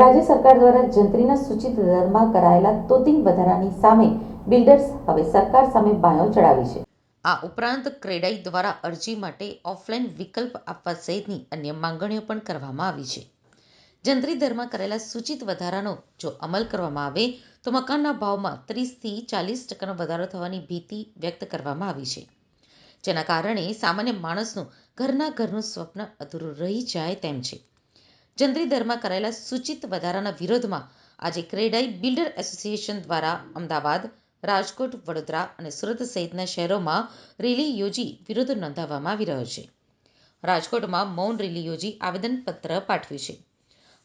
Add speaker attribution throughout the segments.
Speaker 1: રાજ્ય સરકાર દ્વારા જંત્રીના સૂચિત દરમાં કરાયેલા તોતિંગ વધારાની સામે બિલ્ડર્સ હવે સરકાર સામે બાયો ચડાવી છે.
Speaker 2: આ ઉપરાંત ક્રેડાઈ દ્વારા અરજી માટે ઓફલાઈન વિકલ્પ આપવા સહિતની અન્ય માંગણીઓ પણ કરવામાં આવી છે. જંત્રી દરમાં કરેલા સૂચિત વધારાનો જો અમલ કરવામાં આવે, તો મકાનના ભાવમાં ત્રીસથી ચાલીસ ટકાનો વધારો થવાની ભીતિ વ્યક્ત કરવામાં આવી છે. જેના કારણે સામાન્ય માણસનું ઘરના ઘરનું સ્વપ્ન અધૂરું રહી જાય તેમ છે. જંત્રી દરમાં કરાયેલા સૂચિત વધારાના વિરોધમાં આજે ક્રેડાઈ બિલ્ડર એસોસિએશન દ્વારા અમદાવાદ, રાજકોટ, વડોદરા અને સુરત સહિતના શહેરોમાં રેલી યોજી વિરોધ નોંધાવવામાં આવી રહ્યો છે. રાજકોટમાં મૌન રેલી યોજી આવેદનપત્ર પાઠવ્યું છે.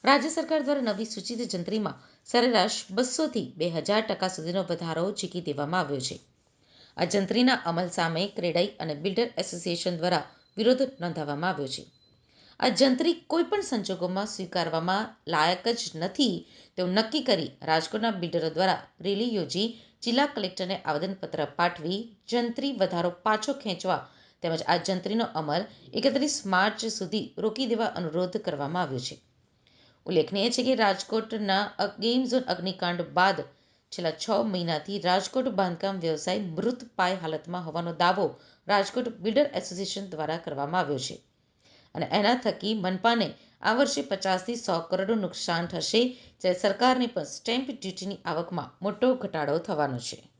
Speaker 2: રાજ્ય સરકાર દ્વારા નવી સૂચિત જંત્રીમાં સરેરાશ બસોથી બે હજાર ટકા સુધીનો વધારો ચીકી દેવામાં આવ્યો છે. આ જંત્રીના અમલ સામે ક્રેડાઈ અને બિલ્ડર એસોસિએશન દ્વારા વિરોધ નોંધાવવામાં આવ્યો છે. આ જંત્રી કોઈપણ સંજોગોમાં સ્વીકારવામાં લાયક જ નથી. તેવું નક્કી કરી રાજકોટના બિલ્ડરો દ્વારા રેલી યોજી જિલ્લા કલેક્ટરને આવેદનપત્ર પાઠવી જંત્રી વધારો પાછો ખેંચવા તેમજ આ જંત્રીનો અમલ એકત્રીસ માર્ચ સુધી રોકી દેવા અનુરોધ કરવામાં આવ્યો છે. ઉલ્લેખનીય છે કે રાજકોટના ગેમ ઝોન અગ્નિકાંડ બાદ છેલ્લા છ મહિનાથી રાજકોટ બાંધકામ વ્યવસાય મૃત પાય હાલતમાં હોવાનો દાવો રાજકોટ બિલ્ડર એસોસિએશન દ્વારા કરવામાં આવ્યો છે. અને એના થકી મનપાને આ વર્ષે પચાસથી સો કરોડનું નુકસાન થશે. જ્યારે સરકારને પણ સ્ટેમ્પ ડ્યુટીની આવકમાં મોટો ઘટાડો થવાનો છે.